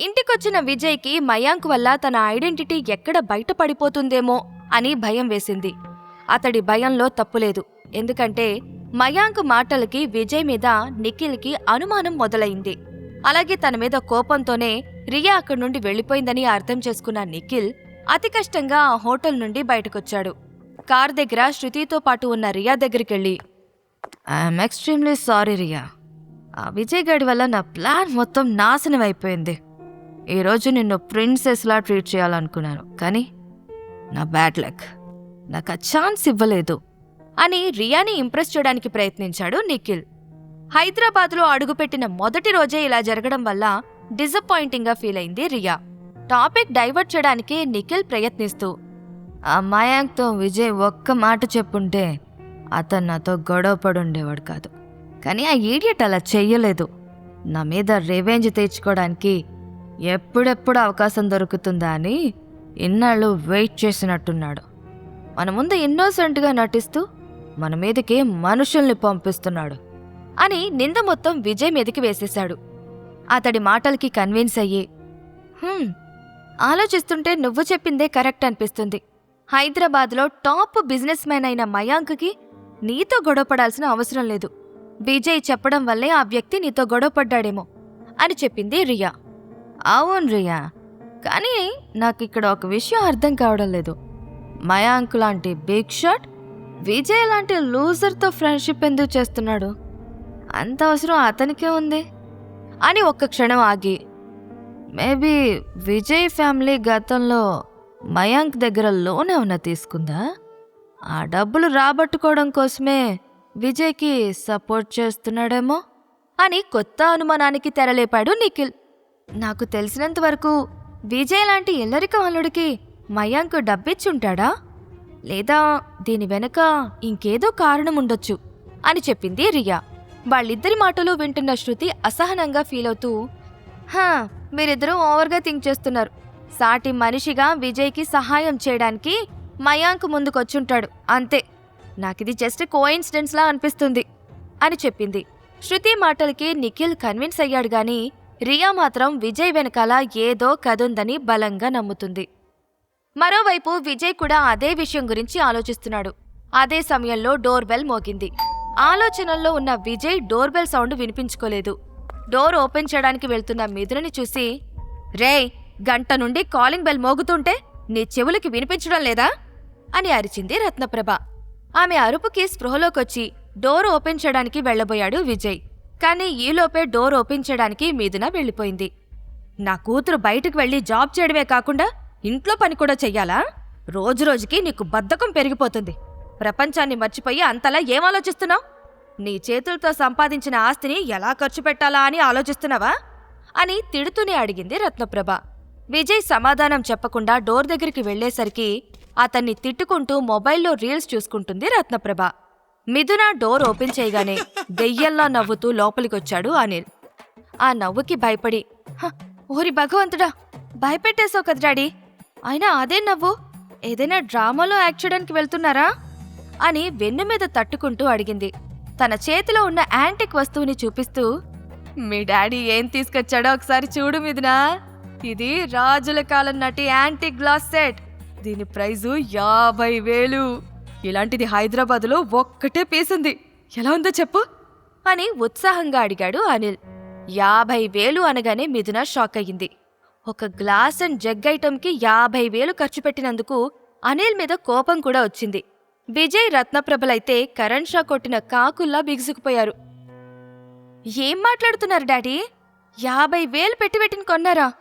ఇంటికొచ్చిన విజయ్కి మయాంక్ వల్ల తన ఐడెంటిటీ ఎక్కడ బయటపడిపోతుందేమో అని భయం వేసింది. అతడి భయంలో తప్పులేదు. ఎందుకంటే మయాంక్ మాటలకి విజయ్ మీద నిఖిల్కి అనుమానం మొదలైంది. అలాగే తన మీద కోపంతోనే రియా అక్కడి నుండి వెళ్ళిపోయిందని అర్థం చేసుకున్న నిఖిల్ అతి కష్టంగా ఆ హోటల్ నుండి బయటకొచ్చాడు. కార్ దగ్గర శృతితో పాటు ఉన్న రియా దగ్గరికెళ్ళి ఐఎమ్ ఎక్స్ట్రీమ్లీ సారీ రియా. ఆ విజయ్ గడి వల్ల నా ప్లాన్ మొత్తం నాశనం అయిపోయింది. ఈరోజు నిన్ను ప్రిన్సెస్లా ట్రీట్ చేయాలనుకున్నాను కానీ నా బ్యాడ్ లక్. నాకు ఆ ఛాన్స్ ఇవ్వలేదు అని రియాని ఇంప్రెస్ చేయడానికి ప్రయత్నించాడు నిఖిల్. హైదరాబాద్లో అడుగుపెట్టిన మొదటి రోజే ఇలా జరగడం వల్ల డిసప్పాయింటింగ్గా ఫీల్ అయింది రియా. టాపిక్ డైవర్ట్ చేయడానికి నిఖిల్ ప్రయత్నిస్తూ ఆ మయాంక్తో విజయ్ ఒక్క మాట చెప్పుంటే అతను నాతో గొడవ పడుండేవాడు కాదు. కానీ ఆ ఈడియట్ అలా చెయ్యలేదు. నా మీద రివెంజ్ తెచ్చుకోవడానికి ఎప్పుడెప్పుడు అవకాశం దొరుకుతుందా అని ఇన్నాళ్ళు వెయిట్ చేసినట్టున్నాడు. మన ముందు ఇన్నోసెంట్గా నటిస్తూ మన మీదకి మనుషుల్ని పంపిస్తున్నాడు అని నింద మొత్తం విజయ్ మీదకి వేసేశాడు. అతడి మాటలకి కన్విన్స్ అయ్యి ఆలోచిస్తుంటే నువ్వు చెప్పిందే కరెక్ట్ అనిపిస్తుంది. హైదరాబాద్లో టాప్ బిజినెస్ మ్యాన్ అయిన మయాంక్కి నీతో గొడవపడాల్సిన అవసరం లేదు. విజయ్ చెప్పడం వల్లే ఆ వ్యక్తి నీతో గొడవపడ్డాడేమో అని చెప్పింది రియా. అవును రియా. కానీ నాకు ఇక్కడ ఒక విషయం అర్థం కావడం లేదు. మయాంక్ లాంటి బిగ్ షాట్ విజయ్ లాంటి లూజర్తో ఫ్రెండ్షిప్ ఎందుకు చేస్తున్నాడు? అంత అవసరం అతనికే ఉంది. అని ఒక్క క్షణం ఆగి మేబీ విజయ్ ఫ్యామిలీ గతంలో మయాంక్ దగ్గర లోన్ ఏమైనా తీసుకుందా? ఆ డబ్బులు రాబట్టుకోవడం కోసమే విజయ్కి సపోర్ట్ చేస్తున్నాడేమో అని కొత్త అనుమానానికి తెరలేపాడు నిఖిల్. నాకు తెలిసినంత వరకు విజయ్ లాంటి ఎల్లరిక అల్లుడికి మయాంక్ డబ్బిచ్చుంటాడా? లేదా దీని వెనక ఇంకేదో కారణం ఉండొచ్చు అని చెప్పింది రియా. వాళ్ళిద్దరి మాటలు వింటున్న శృతి అసహనంగా ఫీల్ అవుతూ హా మీరిద్దరూ ఓవర్గా థింక్ చేస్తున్నారు. సాటి మనిషిగా విజయ్కి సహాయం చేయడానికి మయాంక్ ముందుకొచ్చుంటాడు. అంతే. నాకిది జస్ట్ కోయిన్సిడెన్స్లా అనిపిస్తుంది అని చెప్పింది. శృతి మాటలకి నిఖిల్ కన్విన్స్ అయ్యాడు కానీ రియా మాత్రం విజయ్ వెనకాల ఏదో కదుందని బలంగా నమ్ముతుంది. మరోవైపు విజయ్ కూడా అదే విషయం గురించి ఆలోచిస్తున్నాడు. అదే సమయంలో డోర్ బెల్ మోగింది. ఆలోచనల్లో ఉన్న విజయ్ డోర్ బెల్ సౌండ్ వినిపించుకోలేదు. డోర్ ఓపెన్ చేయడానికి వెళ్తున్న మిథునని చూసి రేయ్ గంట నుండి కాలింగ్ బెల్ మోగుతుంటే నీ చెవులకి వినిపించడం లేదా? అని అరిచింది రత్నప్రభ. ఆమె అరుపుకి స్పృహలోకొచ్చి డోర్ ఓపెన్ చేయడానికి వెళ్ళబోయాడు విజయ్. కానీ ఈలోపే డోర్ ఓపెన్ చేయడానికి మీదున వెళ్ళిపోయింది. నా కూతురు బయటకు వెళ్ళి జాబ్ చేయడమే కాకుండా ఇంట్లో పని కూడా చెయ్యాలా? రోజురోజుకి నీకు బద్ధకం పెరిగిపోతుంది. ప్రపంచాన్ని మర్చిపోయి అంతలా ఏం ఆలోచిస్తున్నావు? నీ చేతులతో సంపాదించిన ఆస్తిని ఎలా ఖర్చు పెట్టాలా అని ఆలోచిస్తున్నావా? అని తిడుతూనే అడిగింది రత్నప్రభ. విజయ్ సమాధానం చెప్పకుండా డోర్ దగ్గరికి వెళ్ళేసరికి అతన్ని తిట్టుకుంటూ మొబైల్లో రీల్స్ చూసుకుంటుంది రత్నప్రభ. మిథున డోర్ ఓపెన్ చేయగానే దెయ్యల్లా నవ్వుతూ లోపలికొచ్చాడు అనిల్. ఆ నవ్వుకి భయపడి ఓరి భగవంతుడా భయపెట్టేశావు కదా డాడీ. అయినా అదే నవ్వు? ఏదైనా డ్రామాలో యాక్ట్ చేయడానికి వెళ్తున్నారా? అని వెన్ను మీద తట్టుకుంటూ అడిగింది. తన చేతిలో ఉన్న యాంటిక్ వస్తువుని చూపిస్తూ మీ డాడీ ఏం తీసుకొచ్చాడో ఒకసారి చూడు మిథునా. ఇది రాజుల కాలం నాటి యాంటిక్ గ్లాస్ సెట్. దీని ప్రైజు యాభై వేలు. ఇలాంటిది హైదరాబాదులో ఒక్కటే పేసింది. ఎలా ఉందో చెప్పు. అని ఉత్సాహంగా అడిగాడు అనిల్. యాభై వేలు అనగానే మిథున షాక్ అయ్యింది. ఒక గ్లాస్ అండ్ జగ్ ఐటమ్కి యాభై వేలు ఖర్చు పెట్టినందుకు అనిల్ మీద కోపం కూడా వచ్చింది. విజయ్ రత్నప్రభలైతే కరణ్ షా కొట్టిన కాకుల్లా బిగుసుకుపోయారు. ఏం మాట్లాడుతున్నారు డాడీ? యాభై వేలు పెట్టి పెట్టిన కొన్నారా?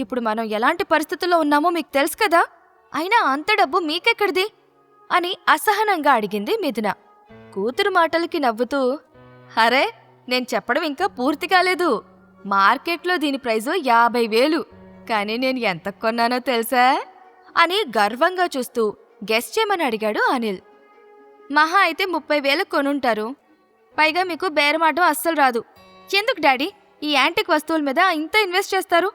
ఇప్పుడు మనం ఎలాంటి పరిస్థితుల్లో ఉన్నామో మీకు తెలుసు కదా. అయినా అంత డబ్బు మీకెక్కడిది? అని అసహనంగా అడిగింది మిథున. కూతురు మాటలకి నవ్వుతూ అరే నేను చెప్పడం ఇంకా పూర్తి కాలేదు. మార్కెట్లో దీని ప్రైజు యాభై వేలు. కానీ నేను ఎంత కొన్నానో తెలుసా? అని గర్వంగా చూస్తూ గెస్ చేయమని అడిగాడు అనిల్. మహా అయితే ముప్పై వేలకు కొనుంటారు. పైగా మీకు బేరమాటం అస్సలు రాదు. ఎందుకు డాడీ ఈ యాంటిక్ వస్తువుల మీద ఇంత ఇన్వెస్ట్ చేస్తారు?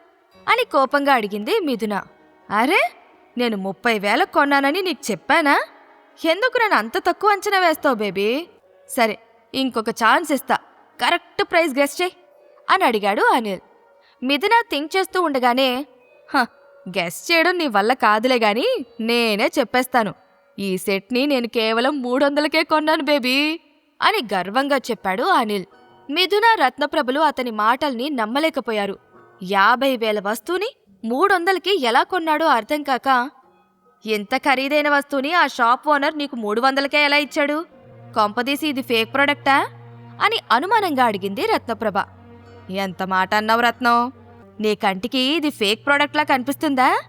అని కోపంగా అడిగింది మిథున. అరే నేను ముప్పై వేలకు కొన్నానని నీకు చెప్పానా? ఎందుకు నన్ను అంత తక్కువ అంచనా వేస్తావు బేబీ? సరే ఇంకొక ఛాన్స్ ఇస్తా. కరెక్ట్ ప్రైస్ గెస్ చేయి అని అడిగాడు అనిల్. మిథున థింక్ చేస్తూ ఉండగానే "హ, గెస్ చేయడం నీ వల్ల కాదులే గాని నేనే చెప్పేస్తాను. ఈ సెట్ని నేను కేవలం మూడొందలకే కొన్నాను బేబీ అని గర్వంగా చెప్పాడు అనిల్. మిథున రత్నప్రభలు అతని మాటల్ని నమ్మలేకపోయారు. యాభై వేల వస్తువుని మూడొందలకి ఎలా కొన్నాడో అర్థం కాక ఇంత ఖరీదైన వస్తువుని ఆ షాప్ ఓనర్ నీకు మూడు వందలకే ఎలా ఇచ్చాడు? కొంపదీసి ఇది ఫేక్ ప్రొడక్టా? అని అనుమానంగా అడిగింది రత్నప్రభ. ఎంత మాట అన్నావు రత్నం? నీ కంటికి ఇది ఫేక్ ప్రోడక్ట్లా కనిపిస్తుందా?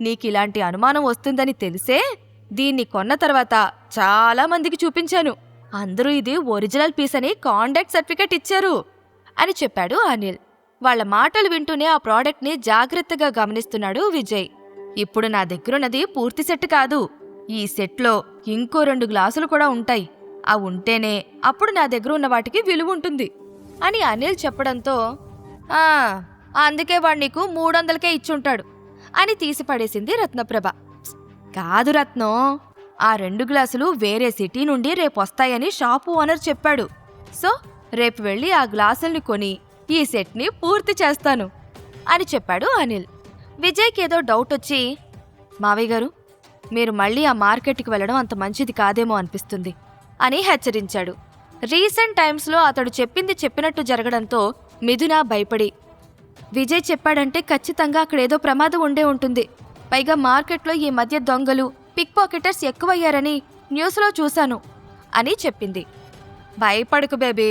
నీకిలాంటి అనుమానం వస్తుందని తెలిసే దీన్ని కొన్న తర్వాత చాలా మందికి చూపించాను. అందరూ ఇది ఒరిజినల్ పీస్ అని కాంటాక్ట్ సర్టిఫికెట్ ఇచ్చారు అని చెప్పాడు అనిల్. వాళ్ళ మాటలు వింటూనే ఆ ప్రోడక్ట్ని జాగ్రత్తగా గమనిస్తున్నాడు విజయ్. ఇప్పుడు నా దగ్గరున్నది పూర్తి సెట్ కాదు. ఈ సెట్లో ఇంకో రెండు గ్లాసులు కూడా ఉంటాయి. ఆ ఉంటేనే అప్పుడు నా దగ్గర ఉన్న వాటికి విలువ ఉంటుంది. అని అనిల్ చెప్పడంతో "ఆ, అందుకే వాడు నీకు మూడొందలకే ఇచ్చుంటాడు అని తీసిపడేసింది రత్నప్రభ. కాదు రత్నం ఆ రెండు గ్లాసులు వేరే సిటీ నుండి రేపు వస్తాయని షాపు ఓనర్ చెప్పాడు. సో రేపు వెళ్ళి ఆ గ్లాసుల్ని కొని ఈ సెట్ని పూర్తి చేస్తాను అని చెప్పాడు అనిల్. విజయ్కి ఏదో డౌట్ వచ్చి మావయ్య గారు మీరు మళ్ళీ ఆ మార్కెట్కి వెళ్ళడం అంత మంచిది కాదేమో అనిపిస్తుంది అని హెచ్చరించాడు. రీసెంట్ టైమ్స్లో అతడు చెప్పింది చెప్పినట్టు జరగడంతో మిథున భయపడి విజయ్ చెప్పాడంటే ఖచ్చితంగా అక్కడేదో ప్రమాదం ఉండే ఉంటుంది. పైగా మార్కెట్లో ఈ మధ్య దొంగలు పిక్ పాకెటర్స్ ఎక్కువయ్యారని న్యూస్లో చూశాను అని చెప్పింది. భయపడకు బేబీ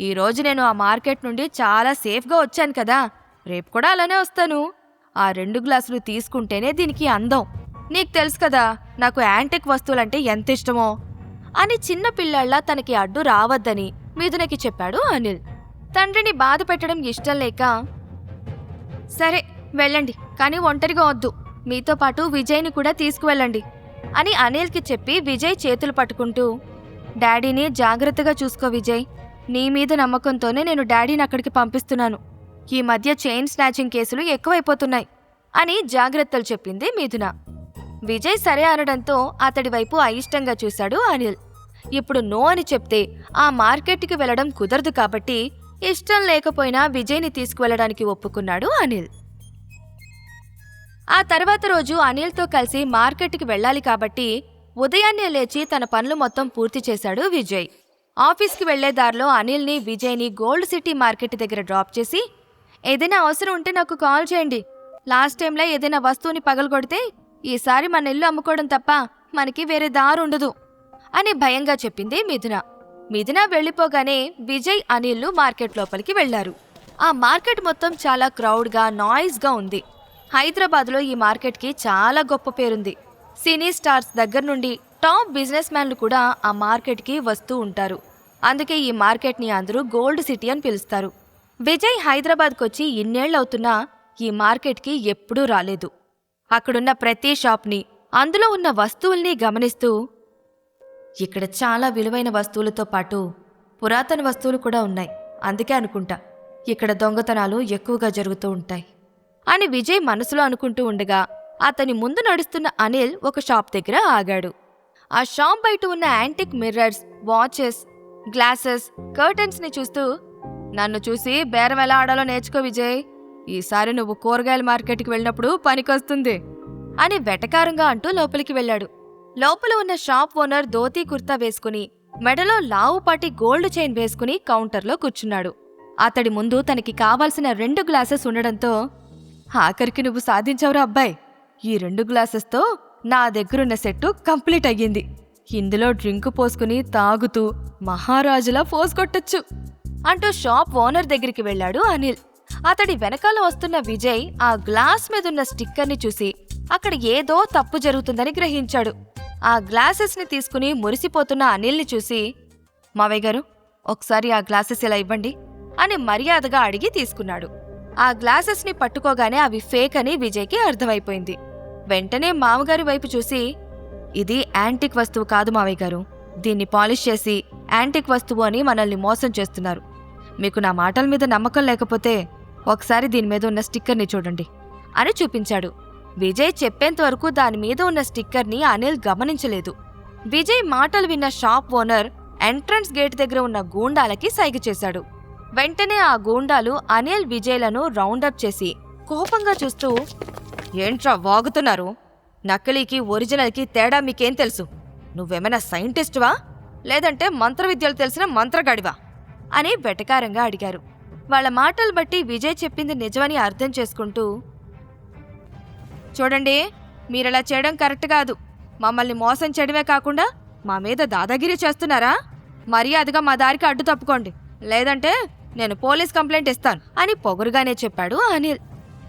ఈరోజు నేను ఆ మార్కెట్ నుండి చాలా సేఫ్గా వచ్చాను కదా రేపు కూడా అలానే వస్తాను ఆ రెండు గ్లాసులు తీసుకుంటేనే దీనికి అందం. నీకు తెలుసు కదా నాకు యాంటిక్ వస్తువులంటే ఎంత ఇష్టమో? అని చిన్న పిల్లల్లా తనకి అడ్డు రావద్దని మిథునకి చెప్పాడు అనిల్. తండ్రిని బాధ పెట్టడం ఇష్టం లేక సరే వెళ్ళండి కానీ ఒంటరిగా వద్దు. మీతో పాటు విజయ్ని కూడా తీసుకువెళ్ళండి అని అనిల్కి చెప్పి విజయ్ చేతులు పట్టుకుంటూ డాడీని జాగ్రత్తగా చూసుకో విజయ్. నీ మీద నమ్మకంతోనే నేను డాడీని అక్కడికి పంపిస్తున్నాను. ఈ మధ్య చైన్ స్నాచింగ్ కేసులు ఎక్కువైపోతున్నాయి అని జాగ్రత్తలు చెప్పింది మిథున. విజయ్ సరే అనడంతో అతడి వైపు అయిష్టంగా చూశాడు అనిల్. ఇప్పుడు నో అని చెప్తే ఆ మార్కెట్కి వెళ్ళడం కుదరదు కాబట్టి ఇష్టం లేకపోయినా విజయ్ని తీసుకువెళ్ళడానికి ఒప్పుకున్నాడు అనిల్. ఆ తర్వాత రోజు అనిల్తో కలిసి మార్కెట్కి వెళ్ళాలి కాబట్టి ఉదయాన్నే లేచి తన పనులు మొత్తం పూర్తి చేశాడు విజయ్. ఆఫీస్కి వెళ్ళే దారిలో అనిల్ని విజయ్ని గోల్డ్ సిటీ మార్కెట్ దగ్గర డ్రాప్ చేసి ఏదైనా అవసరం ఉంటే నాకు కాల్ చేయండి. లాస్ట్ టైంలో ఏదైనా వస్తువుని పగలగొడితే ఈసారి మన ఇల్లు అమ్ముకోవడం తప్ప మనకి వేరే దారు ఉండదు అని భయంగా చెప్పింది మిథున. మిథున వెళ్ళిపోగానే విజయ్ అనిల్లు మార్కెట్ లోపలికి వెళ్ళారు ఆ మార్కెట్ మొత్తం చాలా క్రౌడ్గా నాయిస్గా ఉంది. హైదరాబాద్లో ఈ మార్కెట్కి చాలా గొప్ప పేరుంది. సినీ స్టార్స్ దగ్గర నుండి టాప్ బిజినెస్ మ్యాన్లు కూడా ఆ మార్కెట్కి వస్తూ ఉంటారు. అందుకే ఈ మార్కెట్ని అందరూ గోల్డ్ సిటీ అని పిలుస్తారు. విజయ్ హైదరాబాద్కి వచ్చి ఇన్నేళ్ళవుతున్నా ఈ మార్కెట్కి ఎప్పుడూ రాలేదు. అక్కడున్న ప్రతి షాప్ని అందులో ఉన్న వస్తువుల్ని గమనిస్తూ ఇక్కడ చాలా విలువైన వస్తువులతో పాటు పురాతన వస్తువులు కూడా ఉన్నాయి. అందుకే అనుకుంటా ఇక్కడ దొంగతనాలు ఎక్కువగా జరుగుతూ ఉంటాయి అని విజయ్ మనసులో అనుకుంటూ ఉండగా అతని ముందు నడుస్తున్న అనిల్ ఒక షాప్ దగ్గర ఆగాడు. ఆ షాప్ బయట ఉన్న యాంటిక్ మిర్రర్స్ వాచెస్ గ్లాసెస్ కర్టెన్స్ని చూస్తూ నన్ను చూసి బేరం ఎలా ఆడాలో నేర్చుకో విజయ్. ఈసారి నువ్వు కూరగాయల మార్కెట్కి వెళ్ళినప్పుడు పనికొస్తుంది అని వెటకారంగా అంటూ లోపలికి వెళ్ళాడు. లోపల ఉన్న షాప్ ఓనర్ ధోతీ కుర్తా వేసుకుని మెడలో లావుపాటి గోల్డ్ చైన్ వేసుకుని కౌంటర్లో కూర్చున్నాడు. అతడి ముందు తనకి కావాల్సిన రెండు గ్లాసెస్ ఉండడంతో ఆఖరికి నువ్వు సాధించవురా అబ్బాయి? ఈ రెండు గ్లాసెస్తో నా దగ్గరున్న సెట్టు కంప్లీట్ అయ్యింది. ఇందులో డ్రింక్ పోసుకుని తాగుతూ మహారాజులా ఫోజ్ కొట్టొచ్చు. అంటూ షాప్ ఓనర్ దగ్గరికి వెళ్ళాడు అనిల్. అతడి వెనకాల వస్తున్న విజయ్ ఆ గ్లాస్ మీదున్న స్టిక్కర్ని చూసి అక్కడ ఏదో తప్పు జరుగుతుందని గ్రహించాడు. ఆ గ్లాసెస్ని తీసుకుని మురిసిపోతున్న అనిల్ని చూసి మావయ్య గారు ఒకసారి ఆ గ్లాసెస్ ఇలా ఇవ్వండి అని మర్యాదగా అడిగి తీసుకున్నాడు. ఆ గ్లాసెస్ని పట్టుకోగానే అవి ఫేక్ అని విజయ్కి అర్థమైపోయింది. వెంటనే మామగారి వైపు చూసి ఇది యాంటిక్ వస్తువు కాదు మావయ్య గారు. దీన్ని పాలిష్ చేసి యాంటిక్ వస్తువు అని మనల్ని మోసం చేస్తున్నారు. మీకు నా మాటల మీద నమ్మకం లేకపోతే ఒకసారి దీని మీద ఉన్న స్టిక్కర్ని చూడండి అని చూపించాడు. విజయ్ చెప్పేంత వరకు దాని మీద ఉన్న స్టిక్కర్ని అనిల్ గమనించలేదు. విజయ్ మాటలు విన్న షాప్ ఓనర్ ఎంట్రన్స్ గేట్ దగ్గర ఉన్న గూండాలకి సైగ చేశాడు. వెంటనే ఆ గూండాలు అనిల్ విజయ్లను రౌండప్ చేసి కోపంగా చూస్తూ ఏంట్రా వాగుతున్నారు? నకిలీకి ఒరిజినల్కి తేడా మీకేం తెలుసు? నువ్వేమైనా సైంటిస్టువా? లేదంటే మంత్ర విద్యలు తెలిసిన మంత్రగాడివా? అని వెటకారంగా అడిగారు. వాళ్ళ మాటలు బట్టి విజయ్ చెప్పింది నిజమని అర్థం చేసుకుంటూ చూడండి మీరలా చేయడం కరెక్ట్ కాదు. మమ్మల్ని మోసం చేయడమే కాకుండా మా మీద దాదాగిరి చేస్తున్నారా? మర్యాదగా మా దారికి అడ్డు తప్పుకోండి. లేదంటే నేను పోలీస్ కంప్లైంట్ ఇస్తాను అని పొగరుగానే చెప్పాడు అనిల్.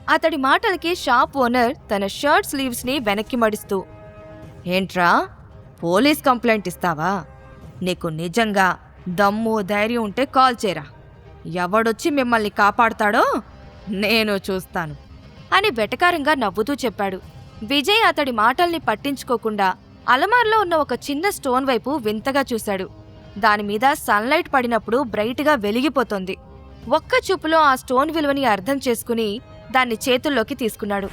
అతడి మాటలకి షాప్ ఓనర్ తన షర్ట్ స్లీవ్స్ని వెనక్కి మడుస్తూ ఏంట్రా పోలీస్ కంప్లైంట్ ఇస్తావా? నీకు నిజంగా దమ్ము ధైర్యం ఉంటే కాల్ చేయరా. ఎవడొచ్చి మిమ్మల్ని కాపాడతాడో నేను చూస్తాను అని వెటకారంగా నవ్వుతూ చెప్పాడు. విజయ్ అతడి మాటల్ని పట్టించుకోకుండా అలమార్లో ఉన్న ఒక చిన్న స్టోన్ వైపు వింతగా చూశాడు. దానిమీద సన్లైట్ పడినప్పుడు బ్రైట్గా వెలిగిపోతుంది. ఒక్క చూపులో ఆ స్టోన్ విలువని అర్థం చేసుకుని దాన్ని చేతుల్లోకి తీసుకున్నాడు.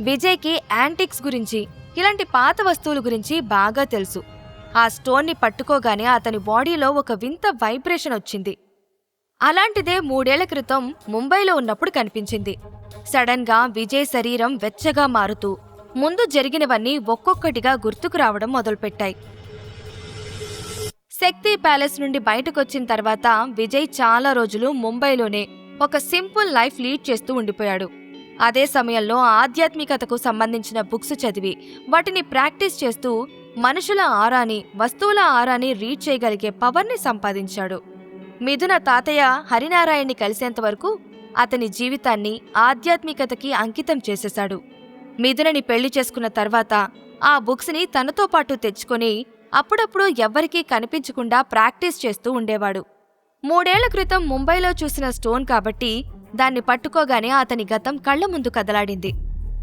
విజయ్కి యాంటిక్స్ గురించి ఇలాంటి పాత వస్తువుల గురించి బాగా తెలుసు. ఆ స్టోన్ని పట్టుకోగానే అతని బాడీలో ఒక వింత వైబ్రేషన్ వచ్చింది. అలాంటిదే మూడేళ్ళ క్రితం ముంబైలో ఉన్నప్పుడు కనిపించింది. సడన్గా విజయ్ శరీరం వెచ్చగా మారుతూ ముందు జరిగినవన్నీ ఒక్కొక్కటిగా గుర్తుకు రావడం మొదలుపెట్టాయి. శక్తి ప్యాలెస్ నుండి బయటకొచ్చిన తర్వాత విజయ్ చాలా రోజులు ముంబైలోనే ఒక సింపుల్ లైఫ్ లీడ్ చేస్తూ ఉండిపోయాడు. అదే సమయంలో ఆధ్యాత్మికతకు సంబంధించిన బుక్స్ చదివి వాటిని ప్రాక్టీస్ చేస్తూ మనుషుల ఆరాని వస్తువుల ఆరాని రీడ్ చేయగలిగే పవర్ని సంపాదించాడు. మిథున తాతయ్య హరినారాయణ్ని కలిసేంత వరకు అతని జీవితాన్ని ఆధ్యాత్మికతకి అంకితం చేసేశాడు. మిథునని పెళ్ళి చేసుకున్న తర్వాత ఆ బుక్స్ని తనతో పాటు తెచ్చుకొని అప్పుడప్పుడు ఎవ్వరికీ కనిపించకుండా ప్రాక్టీస్ చేస్తూ ఉండేవాడు. మూడేళ్ళ క్రితం ముంబైలో చూసిన స్టోన్ కాబట్టి దాన్ని పట్టుకోగానే అతని గతం కళ్ళ ముందు కదలాడింది.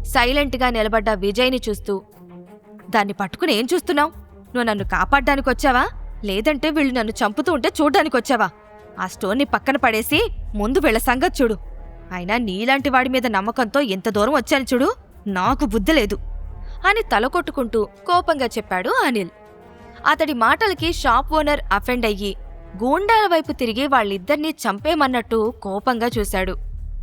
సైలెంట్గా నిలబడ్డ విజయ్ని చూస్తూ దాన్ని పట్టుకుని ఏం చూస్తున్నావు? నువ్వు నన్ను కాపాడ్డానికి వచ్చావా లేదంటే వీళ్ళు నన్ను చంపుతూ ఉంటే చూడ్డానికి వచ్చావా ఆ స్టోన్ని పక్కన పడేసి ముందు వీళ్ళ సంగతి చూడు. అయినా నీలాంటి వాడి మీద నమ్మకంతో ఎంత దూరం వచ్చాను చూడు? నాకు బుద్ధి లేదు. అని తలకొట్టుకుంటూ కోపంగా చెప్పాడు అనిల్. అతడి మాటలకి షాప్ ఓనర్ అఫెండ్ అయ్యి గూండాల వైపు తిరిగి వాళ్ళిద్దరినీ చంపేమన్నట్టు కోపంగా చూశాడు.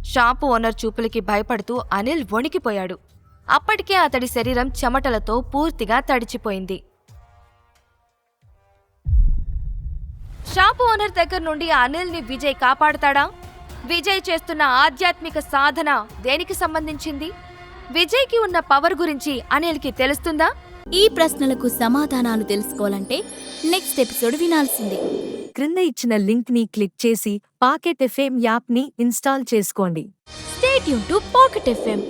షాపు ఓనర్ చూపులకి భయపడుతూ అనిల్ వణికిపోయాడు. అప్పటికే అతడి శరీరం చెమటలతో పూర్తిగా తడిచిపోయింది. షాపు ఓనర్ దగ్గర నుండి అనిల్ని విజయ్ కాపాడుతాడా? విజయ్ చేస్తున్న ఆధ్యాత్మిక సాధన దేనికి సంబంధించింది? విజయ్కి ఉన్న పవర్ గురించి అనిల్కి తెలుస్తుందా? ఈ ప్రశ్నలకు సమాధానాలు తెలుసుకోవాలంటే నెక్స్ట్ ఎపిసోడ్ వినాల్సిందే. క్రింద ఇచ్చిన లింక్ని క్లిక్ చేసి పాకెట్ ఎఫ్ఎం యాప్ని ఇన్స్టాల్ చేసుకోండి. స్టేట్ యూన్ టు పాకెట్ ఎఫ్ఎం